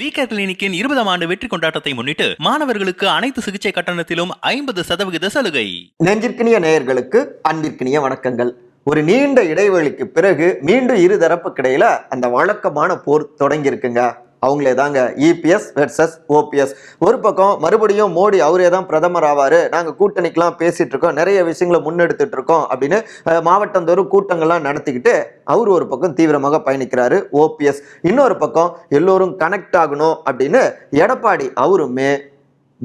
VK கிளினிக்கின் இருபதாம் ஆண்டு வெற்றி கொண்டாட்டத்தை முன்னிட்டு மாணவர்களுக்கு அனைத்து சிகிச்சை கட்டணத்திலும் ஐம்பது சதவிகித சலுகை. நெஞ்சிற்கினிய நேயர்களுக்கு அன்பிற்கினிய வணக்கங்கள். ஒரு நீண்ட இடைவெளிக்கு பிறகு மீண்டும் இரு தரப்புக்கிடையில அந்த வழக்கமான போர் தொடங்கியிருக்குங்க. அவங்களே தாங்க. இபிஎஸ் வெர்சஸ் ஓபிஎஸ் ஒரு பக்கம் மறுபடியும் மோடி அவரே தான் பிரதமர் ஆவார். நாங்கள் கூட்டணிக்கெலாம் பேசிகிட்டு இருக்கோம். நிறைய விஷயங்களை முன்னெடுத்துட்டு இருக்கோம் அப்படின்னு மாவட்டந்தோறும் கூட்டங்கள்லாம் நடத்திக்கிட்டு அவர் ஒரு பக்கம் தீவிரமாக பயணிக்கிறாரு ஓபிஎஸ் இன்னொரு பக்கம் எல்லோரும் கனெக்ட் ஆகணும் அப்படின்னு எடப்பாடி அவருமே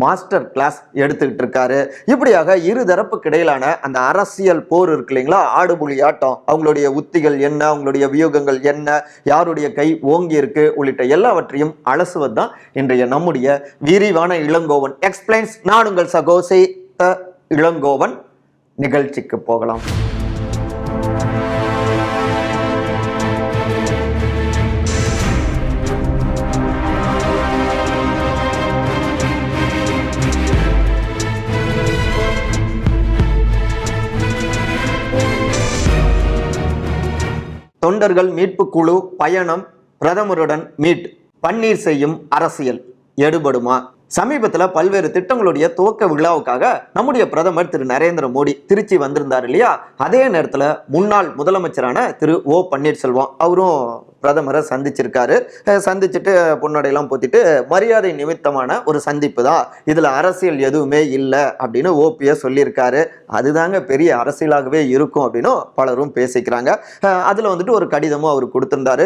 மாஸ்டர் கிளாஸ் எடுத்துக்கிட்டு இருக்காரு. இப்படியாக இரு தரப்புக்கு இடையிலான அந்த அரசியல் போர் இருக்கு இல்லைங்களா? ஆடுபுலி ஆட்டம். அவங்களுடைய உத்திகள் என்ன? அவங்களுடைய வியூகங்கள் என்ன? யாருடைய கை ஓங்கி இருக்கு? உள்ளிட்ட எல்லாவற்றையும் அலசுவது தான் இன்றைய நம்முடைய விரிவான இளங்கோவன். எக்ஸ்பிளைன்ஸ் நான் உங்கள் சகோசை இளங்கோவன். நிகழ்ச்சிக்கு போகலாம். தொண்டர்கள் மீட்பு குழு பயணம் பிரதமருடன் மீட். பன்னீர் செய்யும் அரசியல் எடுபடுமா? சமீபத்தில் பல்வேறு திட்டங்களுடைய துவக்க விழாவுக்காக நம்முடைய பிரதமர் திரு நரேந்திர மோடி திருச்சி வந்திருந்தார் இல்லையா? அதே நேரத்தில் முன்னாள் முதலமைச்சரான திரு ஓ பன்னீர்செல்வம் அவரும் பிரதமரை சந்திச்சிருக்காரு. சந்திச்சுட்டு பொன்னடையெல்லாம் போத்திட்டு மரியாதை நிமித்தமான ஒரு சந்திப்பு தான். இதில் அரசியல் எதுவுமே இல்லை அப்படின்னு ஓபிஎஸ் சொல்லியிருக்காரு. அதுதாங்க பெரிய அரசியலாகவே இருக்கும் அப்படின்னும் பலரும் பேசிக்கிறாங்க. அதில் வந்துட்டு ஒரு கடிதமும் அவர் கொடுத்துருந்தாரு.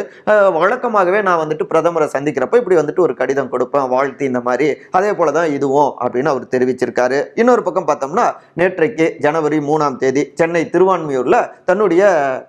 வழக்கமாகவே நான் வந்துட்டு பிரதமரை சந்திக்கிறப்ப இப்படி வந்துட்டு ஒரு கடிதம் கொடுப்பேன் வாழ்த்து இந்த மாதிரி. அதே போல தான் இதுவும் அப்படின்னு அவர் தெரிவிச்சிருக்காரு. இன்னொரு பக்கம் பார்த்தோம்னா நேற்றைக்கு ஜனவரி மூணாம் தேதி சென்னை திருவான்மையூரில் தன்னுடைய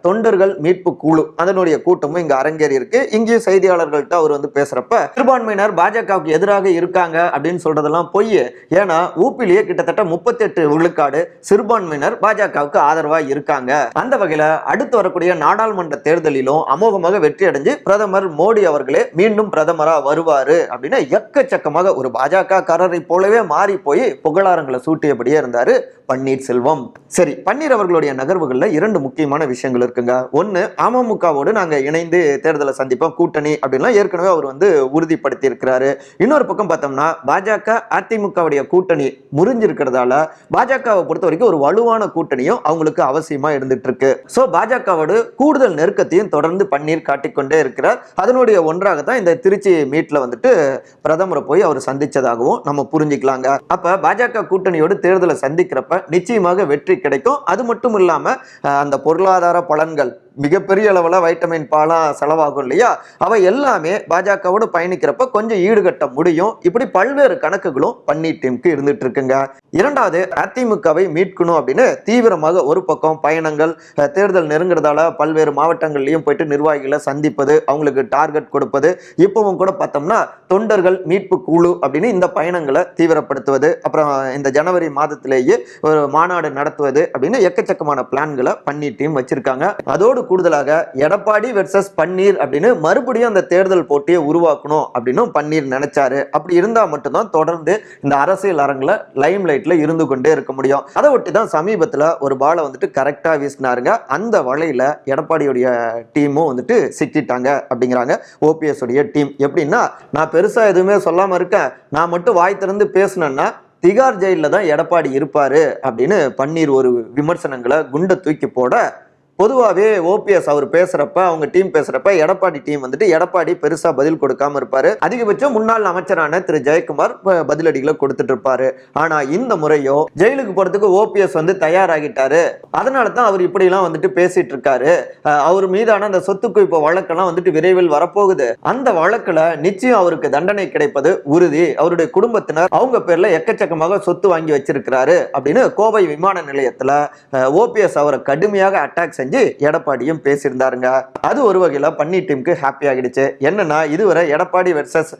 தொண்டர்கள் மீட்பு குழு அதனுடைய கூட்டமும் இங்கே அரங்க அரங்கேறி இருக்கு. இங்கேயும் செய்தியாளர்கள்ட்ட அவர் வந்து பேசுறப்ப சிறுபான்மையினர் பாஜகவுக்கு எதிராக இருக்காங்க அப்படின்னு சொல்றதெல்லாம் பொய். ஏன்னா ஊப்பிலேயே கிட்டத்தட்ட முப்பத்தெட்டு விழுக்காடு சிறுபான்மையினர் பாஜகவுக்கு ஆதரவா இருக்காங்க. அந்த வகையில அடுத்து வரக்கூடிய நாடாளுமன்ற தேர்தலிலும் அமோகமாக வெற்றி அடைஞ்சு பிரதமர் மோடி அவர்களே மீண்டும் பிரதமரா வருவாரு அப்படின்னு எக்கச்சக்கமாக ஒரு பாஜக காரரை போலவே மாறி போய் புகழாரங்களை சூட்டியபடியே இருந்தாரு பன்னீர்செல்வம். சரி பன்னீர் அவர்களுடைய நகர்வுகளில் இரண்டு முக்கியமான விஷயங்கள் இருக்குங்க. ஒன்று அமமுகவோடு நாங்க இணைந்து தேர்தலை சந்திப்போம். கூட்டணி அப்படின்லாம் ஏற்கனவே அவர் வந்து உறுதிப்படுத்தி இருக்கிறாரு இன்னொரு பக்கம் பார்த்தோம்னா பாஜக அதிமுகவுடைய கூட்டணி முறிஞ்சிருக்கிறதால பாஜகவை பொறுத்த வரைக்கும் ஒரு வலுவான கூட்டணியும் அவங்களுக்கு அவசியமா இருந்துட்டு இருக்கு ஸோ பாஜகவோடு கூடுதல் நெருக்கத்தையும் தொடர்ந்து பன்னீர் காட்டிக்கொண்டே இருக்கிறார். அதனுடைய ஒன்றாக தான் இந்த திருச்சி மீட்ல வந்துட்டு பிரதமரை போய் அவர் சந்திச்சதாகவும் நம்ம புரிஞ்சுக்கலாங்க. அப்ப பாஜக கூட்டணியோடு தேர்தலை சந்திக்கிறப்ப நிச்சயமாக வெற்றி கிடைக்கும். அது மட்டும் இல்லாம அந்த பொருளாதார பலன்கள் மிகப்பெரிய அளவில் வைட்டமின் பாலாம் செலவாகும் இல்லையா? அவை எல்லாமே பாஜகவோடு பயணிக்கிறப்ப கொஞ்சம் ஈடுகட்ட முடியும். இப்படி பல்வேறு கணக்குகளும் பன்னீர் டீமுக்கு இருந்துட்டு இருக்குங்க. இரண்டாவது அதிமுகவை மீட்கணும் அப்படின்னு தீவிரமாக ஒரு பக்கம் பயணங்கள் தேர்தல் நெருங்குறதால பல்வேறு மாவட்டங்கள்லையும் போயிட்டு நிர்வாகிகளை சந்திப்பது அவங்களுக்கு டார்கெட் கொடுப்பது இப்பவும் கூட பார்த்தோம்னா தொண்டர்கள் மீட்பு குழு அப்படின்னு இந்த பயணங்களை தீவிரப்படுத்துவது அப்புறம் இந்த ஜனவரி மாதத்திலேயே ஒரு மாநாடு நடத்துவது அப்படின்னு எக்கச்சக்கமான பிளான்களை பன்னீர் டீம் வச்சிருக்காங்க. அதோடு கூடுதலாக எடப்பாடி வெர்சஸ் பன்னீர் அப்படின்னு மறுபடியும் அந்த தேர்தல் போட்டியை உருவாக்கணும் அப்படின்னு பன்னீர் நினைச்சாரு. அப்படி இருந்தால் மட்டும்தான் தொடர்ந்து இந்த அரசியல் அரங்கில் லைம் லைட்டில் இருந்து கொண்டே இருக்க முடியும். அதை ஒட்டி தான் சமீபத்தில் ஒரு பாலை வந்துட்டு கரெக்டாக வீசினாருங்க. அந்த வலையில் எடப்பாடியுடைய டீமும் வந்துட்டு சிக்கிட்டாங்க அப்படிங்கிறாங்க ஓபிஎஸ் உடைய டீம். எப்படின்னா நான் பெருசாக எதுவுமே சொல்லாமல் இருக்கேன். நான் மட்டும் வாய் திறந்து பேசினேன்னா திகார் ஜெயிலில் தான் எடப்பாடி இருப்பார் அப்படின்னு பன்னீர் ஒரு விமர்சனங்களை குண்டை தூக்கி போட பொதுவாகவே ஓபிஎஸ் அவர் பேசுறப்ப அவங்க டீம் பேசுறப்ப எடப்பாடி டீம் வந்துட்டு எடப்பாடி பெருசா பதில் கொடுக்காம இருப்பாரு. அதிகபட்சம் முன்னாள் அமைச்சரான திரு ஜெயக்குமார் பதிலடிகளை கொடுத்துட்டு இருப்பாரு. ஆனா இந்த முறையோ ஜெயிலுக்கு போறதுக்கு ஓபிஎஸ் வந்து தயாராகிட்டாரு. அதனால தான் அவர் இப்படிலாம் வந்துட்டு பேசிட்டு இருக்காரு. அவர் மீதான அந்த சொத்து குவிப்பு வழக்கெல்லாம் வந்துட்டு விரைவில் வரப்போகுது. அந்த வழக்குல நிச்சயம் அவருக்கு தண்டனை கிடைப்பது உறுதி. அவருடைய குடும்பத்தினர் அவங்க பேர்ல எக்கச்சக்கமாக சொத்து வாங்கி வச்சிருக்கிறாரு அப்படின்னு கோவை விமான நிலையத்துல ஓபிஎஸ் அவரை கடுமையாக அட்டாக் செஞ்சு எடப்பாடியும் பேசியிருந்தாருங்க. அது ஒரு வகையில் பன்னீர் டீமுக்கு ஹாப்பி ஆகிடுச்சு. என்னன்னா இதுவரை எடப்பாடி வெர்சஸ்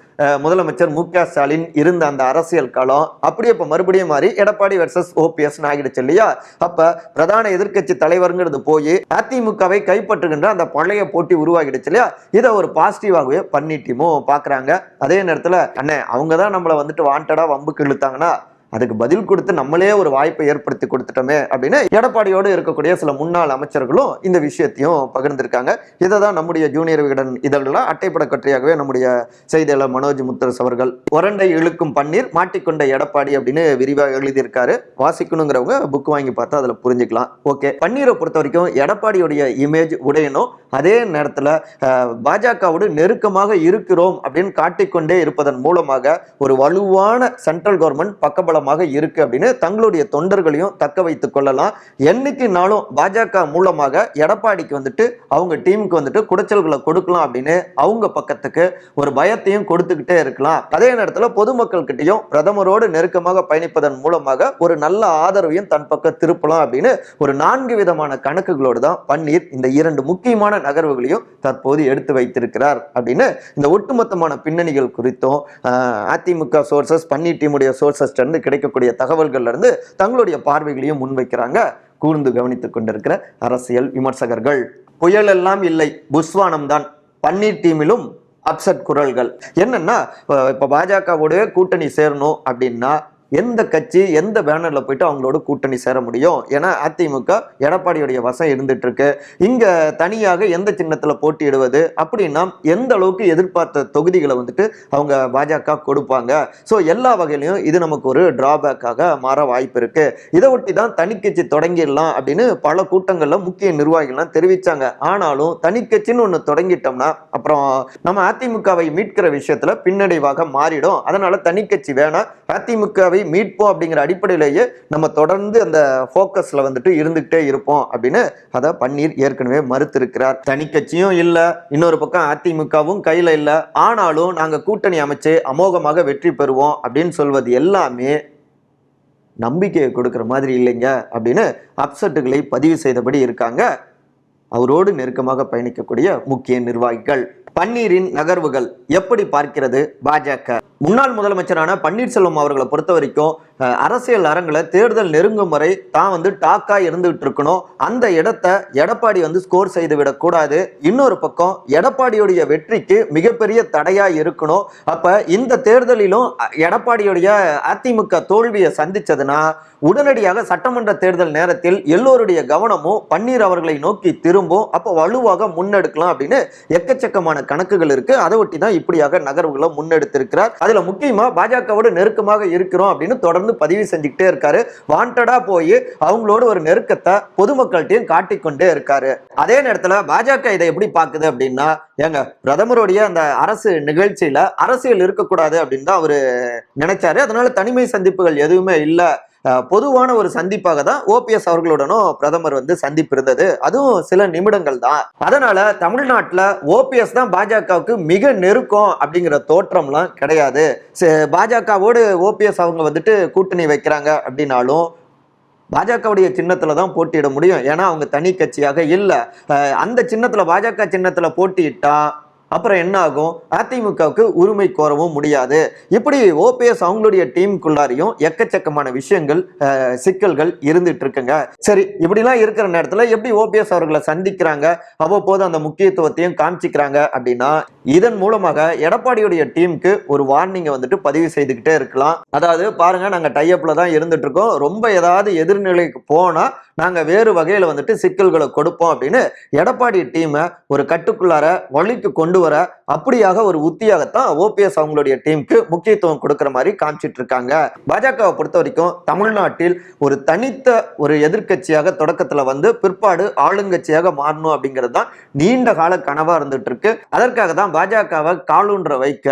முதலமைச்சர் மு க ஸ்டாலின் இருந்த அந்த அரசியல் காலம் அப்படியே இப்போ மறுபடியும் மாறி எடப்பாடி வெர்சஸ் ஓபிஎஸ் ஆகிடுச்சு இல்லையா? அப்ப பிரதான எதிர்க்கட்சி தலைவருங்கிறது போய் அதிமுகவை கைப்பற்றுகின்ற அந்த பழைய போட்டி உருவாகிடுச்சு இல்லையா? இதை ஒரு பாசிட்டிவாகவே பன்னீர் டீமும் பார்க்குறாங்க அதே நேரத்தில் அண்ணே அவங்க தான் நம்மளை வந்துட்டு வாண்டடாக வம்புக்கு இழுத்தாங்கன்னா அதுக்கு பதில் கொடுத்து நம்மளே ஒரு வாய்ப்பை ஏற்படுத்தி கொடுத்துட்டோமே அப்படின்னு எடப்பாடியோடு இருக்கக்கூடிய சில முன்னாள் அமைச்சர்களும் இந்த விஷயத்தையும் பகிர்ந்திருக்காங்க. இதை தான் நம்முடைய ஜூனியர் விகடன் இதழெல்லாம் அட்டைப்பட கட்டுரையாகவே நம்முடைய செய்தியாளர் மனோஜ் முத்தரஸ் அவர்கள். உரண்டை இழுக்கும் பன்னீர் மாட்டிக்கொண்ட எடப்பாடி அப்படின்னு விரிவாக எழுதியிருக்காரு. வாசிக்கணுங்கிறவங்க புக் வாங்கி பார்த்தா அதில் புரிஞ்சுக்கலாம். ஓகே. பன்னீரை பொறுத்த வரைக்கும் எடப்பாடியுடைய இமேஜ் உடையணும் அதே நேரத்தில் பாஜகவோடு நெருக்கமாக இருக்கிறோம் அப்படின்னு காட்டிக்கொண்டே இருப்பதன் மூலமாக ஒரு வலுவான சென்ட்ரல் கவர்மெண்ட் பக்கபலமாக இருக்கு அப்படின்னு தங்களுடைய தொண்டர்களையும் தக்க வைத்துக் கொள்ளலாம். என்னைக்கு நாளும் பாஜக மூலமாக எடப்பாடிக்கு வந்துட்டு அவங்க டீமுக்கு வந்துட்டு குடைச்சல்களை கொடுக்கலாம் அப்படின்னு அவங்க பக்கத்துக்கு ஒரு பயத்தையும் கொடுத்துக்கிட்டே இருக்கலாம். அதே நேரத்தில் பொதுமக்கள் கிட்டையும் பிரதமரோடு நெருக்கமாக பயணிப்பதன் மூலமாக ஒரு நல்ல ஆதரவையும் தன் பக்கம் திருப்பலாம் அப்படின்னு ஒரு நான்கு விதமான கணக்குகளோடு தான் பன்னீர் இந்த இரண்டு முக்கியமான நகர்வுகளையும் தற்போது எடுத்து வைத்திருக்கிறார் அப்படின்னு இந்த ஒட்டுமொத்தமான பின்னணிகள் குறித்தும் அதிமுக சோர்சஸ் பன்னீர் டீமுடைய சோர்சஸ் இருந்து கிடைக்கக்கூடிய தகவல்கள்ல இருந்து தங்களுடைய பார்வைகளையும் முன்வைக்கிறாங்க. கூர்ந்து கவனித்துக் கொண்டிருக்கிற அரசியல் விமர்சகர்கள். புயல் எல்லாம் இல்லை புஸ்வானம் தான். பன்னீர் டீமிலும் அப்செட் குரல்கள். என்னன்னா இப்போ இப்ப பாஜகவோட கூட்டணி சேரணும் அப்படின்னா எந்த கட்சி எந்த பேனரில் போயிட்டு அவங்களோட கூட்டணி சேர முடியும்? ஏன்னா அதிமுக எடப்பாடியுடைய வசம் இருந்துட்டு இருக்கு இங்க தனியாக எந்த சின்னத்தில் போட்டியிடுவது? அப்படின்னா எந்த அளவுக்கு எதிர்பார்த்த தொகுதிகளை வந்துட்டு அவங்க பாஜக கொடுப்பாங்க. ஸோ எல்லா வகையிலையும் இது நமக்கு ஒரு டிராபேக்காக மாற வாய்ப்பு இருக்கு. இதை ஒட்டி தான் தனிக்கட்சி தொடங்கிடலாம் அப்படின்னு பல கூட்டங்களில் முக்கிய நிர்வாகிகள்லாம் தெரிவிச்சாங்க. ஆனாலும் தனிக்கட்சின்னு ஒன்று தொடங்கிட்டோம்னா அப்புறம் நம்ம அதிமுகவை மீட்கிற விஷயத்துல பின்னடைவாக மாறிடும். அதனால தனிக்கட்சி வேணாம். அதிமுகவை மீட்போம் அப்படிங்கிற அடிப்படையிலேயே நம்ம தொடர்ந்து அந்த ஃபோக்கஸில் வந்துட்டு இருந்துகிட்டே இருப்போம் அப்படின்னு அதை பன்னீர் ஏற்கனவே மறுத்திருக்கிறார். தனிக்கட்சியும் இல்லை இன்னொரு பக்கம் அதிமுகவும் கையில் இல்லை. ஆனாலும் நாங்கள் கூட்டணி அமைச்சு அமோகமாக வெற்றி பெறுவோம் அப்படின்னு சொல்வது எல்லாமே நம்பிக்கையை கொடுக்குற மாதிரி இல்லைங்க அப்படின்னு அப்செட்டுகளை பதிவு செய்தபடி இருக்காங்க. அவரோடு நெருக்கமாக பயணிக்கக்கூடிய முக்கிய நிர்வாகிகள். பன்னீரின் நகர்வுகள் எப்படி பார்க்கிறது பாஜக? முன்னாள் முதலமைச்சரான பன்னீர்செல்வம் அவர்களை பொறுத்த வரைக்கும் அரசியல் அரங்கில் தேர்தல் நெருங்கும் வரை தான் வந்து டாக்கா இருந்துகிட்டு இருக்கணும். அந்த இடத்த எடப்பாடி வந்து ஸ்கோர் செய்து விடக்கூடாது. இன்னொரு பக்கம் எடப்பாடியுடைய வெற்றிக்கு மிகப்பெரிய தடையா இருக்கணும். அப்ப இந்த தேர்தலிலும் எடப்பாடியுடைய அதிமுக தோல்வியை சந்திச்சதுன்னா உடனடியாக சட்டமன்ற தேர்தல் நேரத்தில் எல்லோருடைய கவனமும் பன்னீர் அவர்களை நோக்கி திரும்பும். அப்போ வலுவாக முன்னெடுக்கலாம் அப்படின்னு எக்கச்சக்கமான கணக்குகள் இருக்கு. அதை ஒட்டி தான் இப்படியாக நகர்வுகளை முன்னெடுத்திருக்கிறார். அதில் முக்கியமா பாஜகவோடு நெருக்கமாக இருக்கிறோம் அப்படின்னு தொடர்ந்து பதிவு செஞ்சுக்கிட்டே இருக்காரு. வாண்டடா போய் அவங்களோட ஒரு நெருக்கத்தை பொதுமக்கள்கிட்டையும் காட்டிக்கொண்டே இருக்காரு. அதே நேரத்துல பாஜக இதை எப்படி பார்க்குது அப்படின்னா ஏங்க பிரதமருடைய அந்த அரசு நிகழ்ச்சியில அரசியல் இருக்கக்கூடாது அப்படின்னு தான் அவரு நினைச்சாரு. அதனால தனிமை சந்திப்புகள் எதுவுமே இல்லை. பொதுவான ஒரு சந்திப்பாக தான் ஓபிஎஸ் அவர்களுடனும் பிரதமர் வந்து சந்திப்பு இருந்தது. அதுவும் சில நிமிடங்கள் தான். அதனால தமிழ்நாட்டில் ஓபிஎஸ் தான் பாஜகவுக்கு மிக நெருக்கம் அப்படிங்கிற தோற்றம்லாம் கிடையாது. பாஜகவோடு ஓபிஎஸ் அவங்க வந்துட்டு கூட்டணி வைக்கிறாங்க அப்படின்னாலும் பாஜகவுடைய சின்னத்தில் தான் போட்டியிட முடியும். ஏன்னா அவங்க தனி கட்சியாக இல்லை. அந்த சின்னத்தில் பாஜக சின்னத்தில் போட்டியிட்டால் அப்புறம் என்ன ஆகும்? அதிமுகவுக்கு உரிமை கோரவும் முடியாது. இப்படி ஓபிஎஸ் அவங்களுடைய டீமுக்குள்ளாரையும் எக்கச்சக்கமான விஷயங்கள் சிக்கல்கள் இருந்துட்டு இருக்குங்க. சரி இப்படிலாம் இருக்கிற நேரத்தில் எப்படி ஓபிஎஸ் அவர்களை சந்திக்கிறாங்க? அவ்வப்போது அந்த முக்கியத்துவத்தையும் காமிச்சிக்கிறாங்க அப்படின்னா இதன் மூலமாக எடப்பாடியுடைய டீமுக்கு ஒரு வார்னிங்கை வந்துட்டு பதிவு செய்துக்கிட்டே இருக்கலாம். அதாவது பாருங்க நாங்கள் டைஅப்பில் தான் இருந்துட்டு இருக்கோம். ரொம்ப ஏதாவது எதிர்நிலைக்கு போனால் நாங்கள் வேறு வகையில் வந்துட்டு சிக்கல்களை கொடுப்போம் அப்படின்னு எடப்பாடி டீமை ஒரு கட்டுக்குள்ளார வழிக்கு கொண்டு வர அப்படியாக ஒரு உத்தியாகத்தான் ஓபிஎஸ் அவங்களுடைய டீமுக்கு முக்கியத்துவம் கொடுக்குற மாதிரி காமிச்சிட்டு இருக்காங்க. பாஜகவை பொறுத்த வரைக்கும் தமிழ்நாட்டில் ஒரு தனித்த ஒரு எதிர்க்கட்சியாக தொடக்கத்தில் வந்து பிற்பாடு ஆளுங்கட்சியாக மாறணும் அப்படிங்கிறது தான் நீண்ட கால கனவாக இருந்துட்டு இருக்கு. அதற்காக தான் பாஜகவை காலூன்ற வைக்க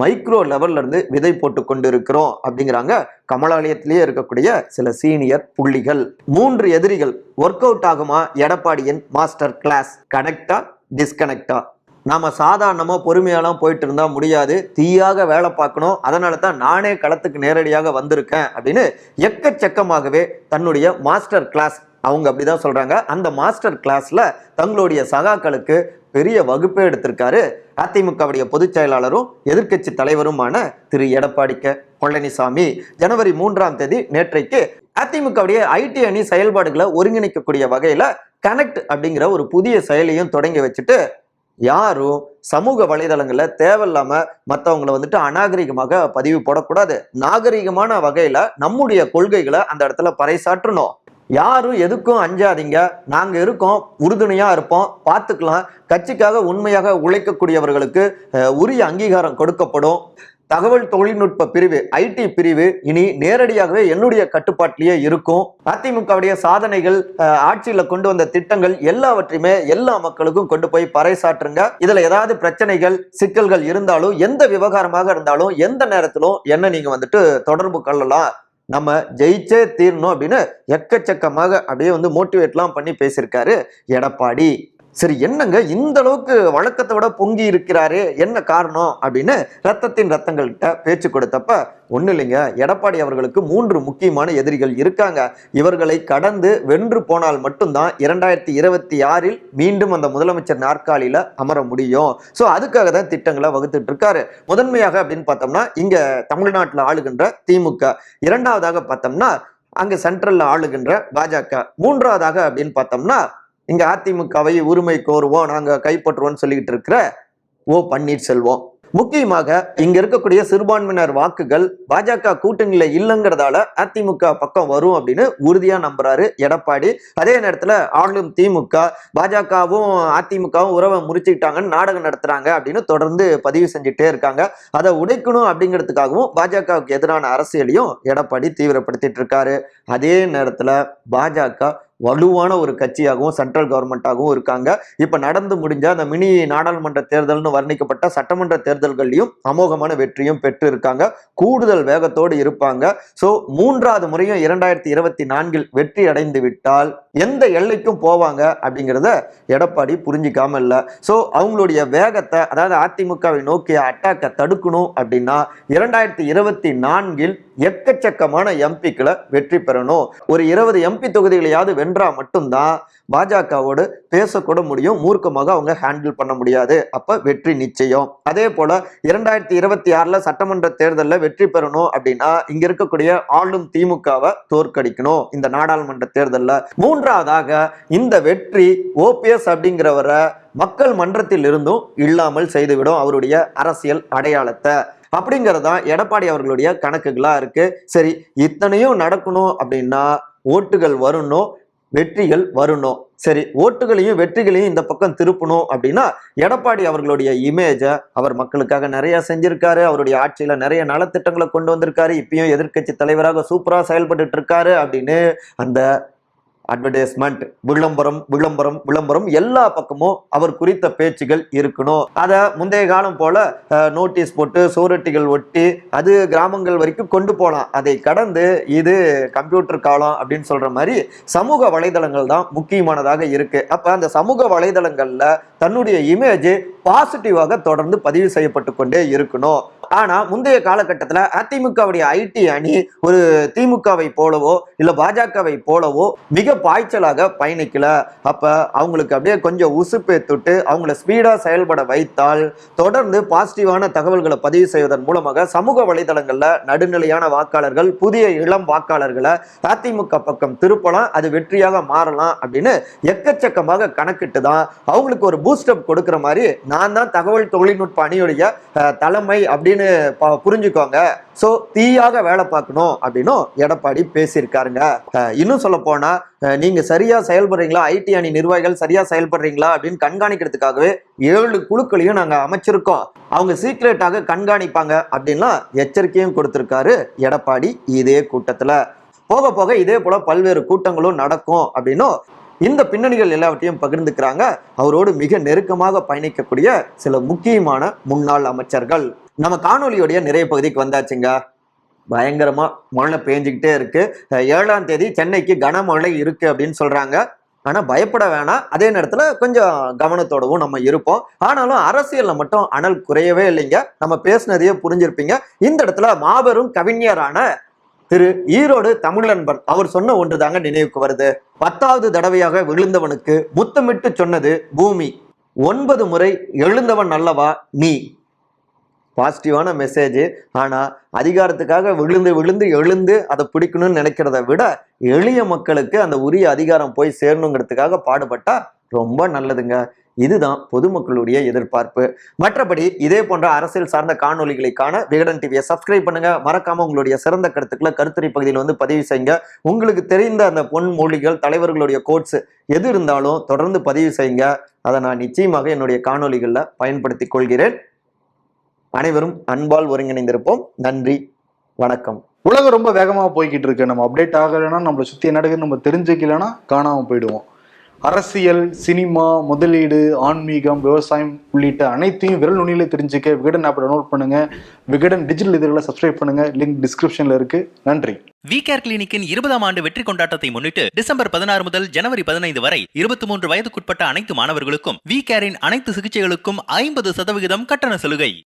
மைக்ரோ லெவல்ல இருந்து விதை போட்டு கொண்டிருக்கிறோம் அப்படிங்கிறாங்க. கமலாலயத்திலேயே இருக்கக்கூடிய சில சீனியர் புள்ளிகள். மூன்று எதிரிகள் ஒர்க் அவுட் ஆகுமா? எடப்பாடியின் மாஸ்டர் கிளாஸ் கனெக்டா டிஸ்கனெக்டா நாம சாதாரணமா பொறுமையெல்லாம் போயிட்டு இருந்தா முடியாது. தீயாக வேலை பார்க்கணும். அதனால தான் நானே களத்துக்கு நேரடியாக வந்திருக்கேன் அப்படின்னு எக்கச்சக்கமாகவே தன்னுடைய மாஸ்டர் கிளாஸ் அவங்க அப்படிதான் சொல்றாங்க. அந்த மாஸ்டர் கிளாஸ்ல தங்களுடைய சகாக்களுக்கு பெரிய வகுப்பே எடுத்திருக்காரு. அதிமுகவுடைய பொதுச் செயலாளரும் எதிர்க்கட்சி தலைவருமான திரு. எடப்பாடி கே. பழனிசாமி ஜனவரி மூன்றாம் தேதி நேற்றைக்கு அதிமுகவுடைய ஐடி அணி செயல்பாடுகளை ஒருங்கிணைக்கக்கூடிய வகையில கனெக்ட் அப்படிங்கிற ஒரு புதிய செயலியும் தொடங்கி வச்சுட்டு யாரும் சமூக வலைதளங்களில் தேவையில்லாம மற்றவங்களை வந்துட்டு அநாகரிகமாக பதிவு போடக்கூடாது. நாகரிகமான வகையில நம்முடைய கொள்கைகளை அந்த இடத்துல பறைசாற்றணும். யாரும் எதுக்கும் அஞ்சாதீங்க. நாங்கள் இருக்கோம் உறுதுணையாக இருப்போம். பார்த்துக்கலாம். கட்சிக்காக உண்மையாக உழைக்கக்கூடியவர்களுக்கு உரிய அங்கீகாரம் கொடுக்கப்படும். தகவல் தொழில்நுட்ப பிரிவு ஐடி பிரிவு இனி நேரடியாகவே என்னுடைய கட்டுப்பாட்டிலேயே இருக்கும். அதிமுகவுடைய சாதனைகள் ஆட்சியில் கொண்டு வந்த திட்டங்கள் எல்லாவற்றையுமே எல்லா மக்களுக்கும் கொண்டு போய் பறைசாற்றுங்க. இதில் ஏதாவது பிரச்சனைகள் சிக்கல்கள் இருந்தாலும் எந்த விவகாரமாக இருந்தாலும் எந்த நேரத்திலும் என்ன நீங்கள் வந்துட்டு தொடர்பு கொள்ளலாம். நம்ம ஜெயிச்சே தீரணும் அப்படின்னு எக்கச்சக்கமாக அப்படியே வந்து மோட்டிவேட்லாம் பண்ணி பேசியிருக்காரு எடப்பாடி. சரி என்னங்க இந்த அளவுக்கு வழக்கத்தை விட பொங்கி இருக்கிறாரே? என்ன காரணம்? அப்படின்னு ரத்தத்தின் ரத்தங்கள்கிட்ட பேச்சு கொடுத்தப்ப ஒன்றும் இல்லைங்க. எடப்பாடி அவர்களுக்கு மூன்று முக்கியமான எதிரிகள் இருக்காங்க. இவர்களை கடந்து வென்று போனால் மட்டும்தான் இரண்டாயிரத்தி இருபத்தி ஆறில் மீண்டும் அந்த முதலமைச்சர் நாற்காலியில் அமர முடியும். ஸோ அதுக்காக தான் திட்டங்களை வகுத்துட்டு இருக்காரு. முதன்மையாக அப்படின்னு பார்த்தோம்னா இங்கே தமிழ்நாட்டில் ஆளுகின்ற திமுக. இரண்டாவதாக பார்த்தோம்னா அங்கே சென்ட்ரலில் ஆளுகின்ற பாஜக. மூன்றாவதாக அப்படின்னு பார்த்தோம்னா இங்கே அதிமுகவை உரிமை கோருவோம் நாங்கள் கைப்பற்றுவோம்னு சொல்லிக்கிட்டு இருக்கிற ஓ பன்னீர்செல்வம். முக்கியமாக இங்க இருக்கக்கூடிய சிறுபான்மையினர் வாக்குகள் பாஜக கூட்டணியில இல்லைங்கிறதால அதிமுக பக்கம் வரும் அப்படின்னு உறுதியா நம்புறாரு எடப்பாடி. அதே நேரத்துல ஆளும் திமுக பாஜகவும் அதிமுகவும் உறவை முறிச்சுக்கிட்டாங்கன்னு நாடகம் நடத்துறாங்க அப்படின்னு தொடர்ந்து பதிவு செஞ்சுட்டே இருக்காங்க. அதை உடைக்கணும் அப்படிங்கிறதுக்காகவும் பாஜகவுக்கு எதிரான அரசியலையும் எடப்பாடி தீவிரப்படுத்திட்டு இருக்காரு. அதே நேரத்துல பாஜக வலுவான ஒரு கட்சியாகவும் சென்ட்ரல் கவர்மெண்ட்டாகவும் இருக்காங்க. இப்ப நடந்து முடிஞ்ச அந்த மினி நாடாளுமன்ற தேர்தல்னு வர்ணிக்கப்பட்ட சட்டமன்ற தேர்தல்கள்லையும் அமோகமான வெற்றியும் பெற்று இருக்காங்க கூடுதல் வேகத்தோடு இருப்பாங்க. ஸோ மூன்றாவது முறையும் இரண்டாயிரத்தி இருபத்தி நான்கில் வெற்றி அடைந்து விட்டால் எந்த எல்லைக்கும் போவாங்க அப்படிங்கிறத எடப்பாடி புரிஞ்சிக்காம இல்லை. ஸோ அவங்களுடைய வேகத்தை அதாவது அதிமுகவை நோக்கிய அட்டாக்கை தடுக்கணும் அப்படின்னா இரண்டாயிரத்தி இருபத்தி நான்கில் எக்கச்சக்கமான எம்பிக்களை வெற்றி பெறணும். ஒரு இருபது எம்பி தொகுதிகளையாவது வென்றா மட்டும்தான் பாஜகவோடு பேசக்கூட முடியும். மூர்க்கமாக அவங்க ஹேண்டில் பண்ண முடியாது. அப்போ வெற்றி நிச்சயம். அதே போல இரண்டாயிரத்தி இருபத்தி ஆறில் சட்டமன்ற தேர்தலில் வெற்றி பெறணும் அப்படின்னா இங்க இருக்கக்கூடிய ஆளும் திமுகவை தோற்கடிக்கணும். இந்த நாடாளுமன்ற தேர்தலில் மூன்று மூன்றாவதாக இந்த வெற்றி ஓபிஎஸ் அப்படிங்கிறவரை மக்கள் மன்றத்தில் இருந்தும் இல்லாமல் செய்துவிடும் அவருடைய அரசியல் அடையாளத்தை. அப்படிங்கிறதான் எடப்பாடி அவர்களுடைய கணக்குகளா இருக்கு. சரி இத்தனையும் நடக்கணும் அப்படின்னா ஓட்டுகள் வரணும் வெற்றிகள் வரணும். சரி ஓட்டுகளையும் வெற்றிகளையும் இந்த பக்கம் திருப்பணும் அப்படின்னா எடப்பாடி அவர்களுடைய இமேஜை அவர் மக்களுக்காக நிறைய செஞ்சிருக்காரு. அவருடைய ஆட்சியில நிறைய நலத்திட்டங்களை கொண்டு வந்திருக்காரு. இப்பயும் எதிர்க்கட்சி தலைவராக சூப்பரா செயல்பட்டு இருக்காரு அப்படின்னு அந்த அட்வர்டைஸ்மெண்ட் விளம்பரம் விளம்பரம் விளம்பரம் எல்லா பக்கமும் அவர் குறித்த பேச்சுகள் இருக்கணும். அதை முந்தைய காலம் போல நோட்டீஸ் போட்டு சோரட்டிகள் ஒட்டி அது கிராமங்கள் வரைக்கும் கொண்டு போகலாம் அதை கடந்து இது கம்ப்யூட்டர் காலம் அப்படின்னு சொல்ற மாதிரி சமூக வலைதளங்கள் தான் முக்கியமானதாக இருக்கு. அப்ப அந்த சமூக வலைதளங்கள்ல தன்னுடைய இமேஜ் பாசிட்டிவாக தொடர்ந்து பதிவு செய்யப்பட்டு கொண்டே இருக்கணும். ஆனா முந்தைய காலகட்டத்துல அதிமுகவுடைய ஐடி அணி ஒரு திமுகவை போலவோ இல்ல பாஜகவை போலவோ மிக பாய்ச்சலாக பயணிக்கல. அப்ப அவங்களுக்கு அப்படியே கொஞ்சம் உசுப்பேத்துட்டு அவங்கள ஸ்பீடா செயல்பட வைத்தால் தொடர்ந்து பாசிட்டிவான தகவல்களை பதிவு செய்வதன் மூலமாக சமூக வலைதளங்கள்ல நடுநிலையான வாக்காளர்கள் புதிய இளம் வாக்காளர்களை அதிமுக பக்கம் திருப்பலாம் அது வெற்றியாக மாறலாம் அப்படின்னு எக்கச்சக்கமாக கணக்கிட்டு தான் அவங்களுக்கு ஒரு பூஸ்டப் கொடுக்கிற மாதிரி நான் தான் தகவல் தொழில்நுட்ப அணியுடைய தலைமை அப்படின்னு புரிஞ்சுக்கோங்க. ஸோ தீயாக வேலை பார்க்கணும் அப்படின்னும் எடப்பாடி பேசியிருக்காருங்க. இன்னும் சொல்ல போனா அஹ், நீங்க சரியா செயல்படுறீங்களா? ஐடி அணி நிர்வாகிகள் சரியா செயல்படுறீங்களா? அப்படின்னு கண்காணிக்கிறதுக்காகவே ஏழு குழுக்களையும் நாங்க அமைச்சிருக்கோம். அவங்க சீக்ரெட்டாக கண்காணிப்பாங்க அப்படின்லாம் எச்சரிக்கையும் கொடுத்திருக்காரு எடப்பாடி இதே கூட்டத்துல. போக போக இதே போல பல்வேறு கூட்டங்களும் நடக்கும் அப்படின்னும் இந்த பின்னணிகள் எல்லாவற்றையும் பகிர்ந்துக்கிறாங்க. அவரோடு மிக நெருக்கமாக பயணிக்கக்கூடிய சில முக்கியமான முன்னாள் அமைச்சர்கள். நம்ம காணொலியோடைய நிறைய பகுதிக்கு வந்தாச்சுங்க. பயங்கரமா மழை பெஞ்சுக்கிட்டே இருக்கு. ஏழாம் தேதி சென்னைக்கு கனமழை இருக்கு அப்படின்னு சொல்றாங்க. ஆனால் பயப்பட வேணாம். அதே நேரத்தில் கொஞ்சம் கவனத்தோடவும் நம்ம இருப்போம். ஆனாலும் அரசியலில் மட்டும் அனல் குறையவே இல்லைங்க. நம்ம பேசுனதையே புரிஞ்சிருப்பீங்க. இந்த இடத்துல மாபெரும் கவிஞரான திரு ஈரோடு தமிழன்பன் அவர் சொன்ன ஒன்றுதாங்க நினைவுக்கு வருது. பத்தாவது தடவையாக விழுந்தவனுக்கு முத்தமிட்டு சொன்னது பூமி. ஒன்பது முறை எழுந்தவன் அல்லவா நீ? பாசிட்டிவான மெசேஜ். ஆனா அதிகாரத்துக்காக விழுந்து விழுந்து எழுந்து அதை பிடிக்கணும்னு நினைக்கிறத விட எளிய மக்களுக்கு அந்த உரிய அதிகாரம் போய் சேரணுங்கிறதுக்காக பாடுபட்டா ரொம்ப நல்லதுங்க. இதுதான் பொதுமக்களுடைய எதிர்பார்ப்பு. மற்றபடி இதே போன்ற அரசியல் சார்ந்த காணொளிகளை காண விகடன் டிவியை சப்ஸ்கிரைப் பண்ணுங்க. மறக்காம உங்களுடைய சிறந்த கருத்துக்களை கருத்துரை பகுதியில் வந்து பதிவு செய்யுங்க. உங்களுக்கு தெரிந்த அந்த பொன்மொழிகள் தலைவர்களுடைய கோட்ஸ் எது இருந்தாலும் தொடர்ந்து பதிவு செய்யுங்க. அதை நான் நிச்சயமாக என்னுடைய காணொளிகளில் பயன்படுத்திக் கொள்கிறேன். அனைவரும் அன்பால் ஒருங்கிணைந்திருப்போம். நன்றி. வணக்கம். உலகம் ரொம்ப வேகமாக போய்கிட்டு இருக்கு. நம்ம அப்டேட் ஆகலைன்னா நம்மளை சுற்றி என்ன நடக்குதுன்னு நம்ம தெரிஞ்சுக்கலன்னா காணாமல் போயிடுவோம். அரசியல் சினிமா முதலீடு ஆன்மீகம் விவசாயம் உள்ளிட்ட அனைத்தையும் விரல் நுனியில தெரிஞ்சுக்க விகடன் ஆப்பை டவுன்லோட் பண்ணுங்க. விகடன் டிஜிட்டல் இதழில் சப்ஸ்கிரைப் பண்ணுங்க. லிங்க் டிஸ்கிரிப்ஷன்ல இருக்கு. நன்றி. வி கேர் கிளினிக்கின் இருபதாம் ஆண்டு வெற்றி கொண்டாட்டத்தை முன்னிட்டு டிசம்பர் பதினாறு முதல் ஜனவரி பதினைந்து வரை இருபத்தி மூன்று வயதுக்குட்பட்ட அனைத்து மாணவர்களுக்கும் வி கேரின் அனைத்து சிகிச்சைகளுக்கும் ஐம்பது சதவிகிதம் கட்டண சலுகை.